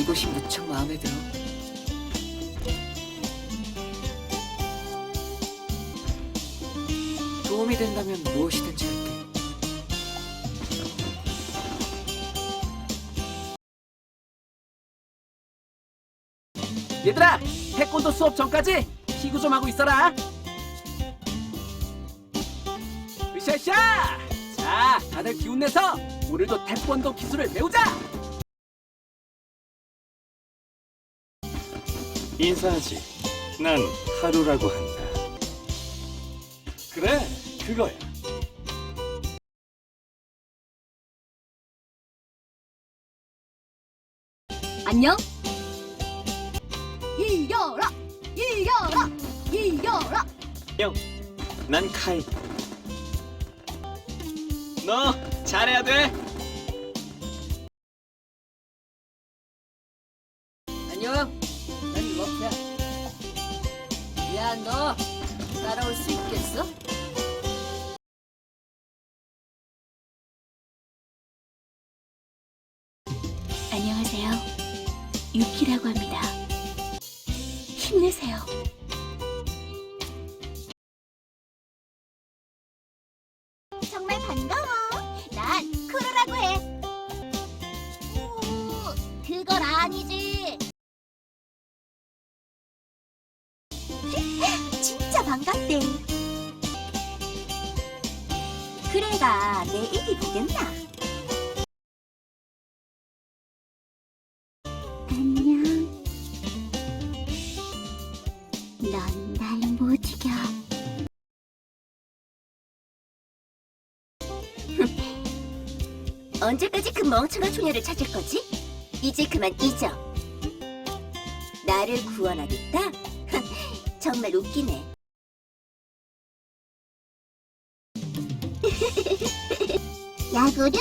이곳이 무척 마음에 들어. 도움이 된다면 무엇이든지 할게. 얘들아, 태권도 수업 전까지 피구 좀 하고 있어라. 으쌰으쌰! 자, 다들 기운 내서 오늘도 태권도 기술을 배우자. 인사하지. 난 하루라고 한다. 그래, 그거야. 안녕? 이겨라! 이겨라! 이겨라! 형, 난 카이. 너 잘해야 돼. 안녕. 야, 너 따라올 수 있겠어? 안녕하세요. 유키라고 합니다. 힘내세요. 정말 반가워. 반갑대. 그래가 내 일이 보겠나? 안녕. 넌 날 못 이겨. 언제까지 그 멍청한 소녀를 찾을 거지? 이제 그만 잊어. 나를 구원하겠다? 정말 웃기네. 야구르지.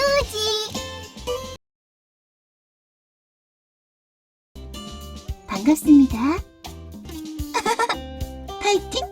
반갑습니다. 파이팅!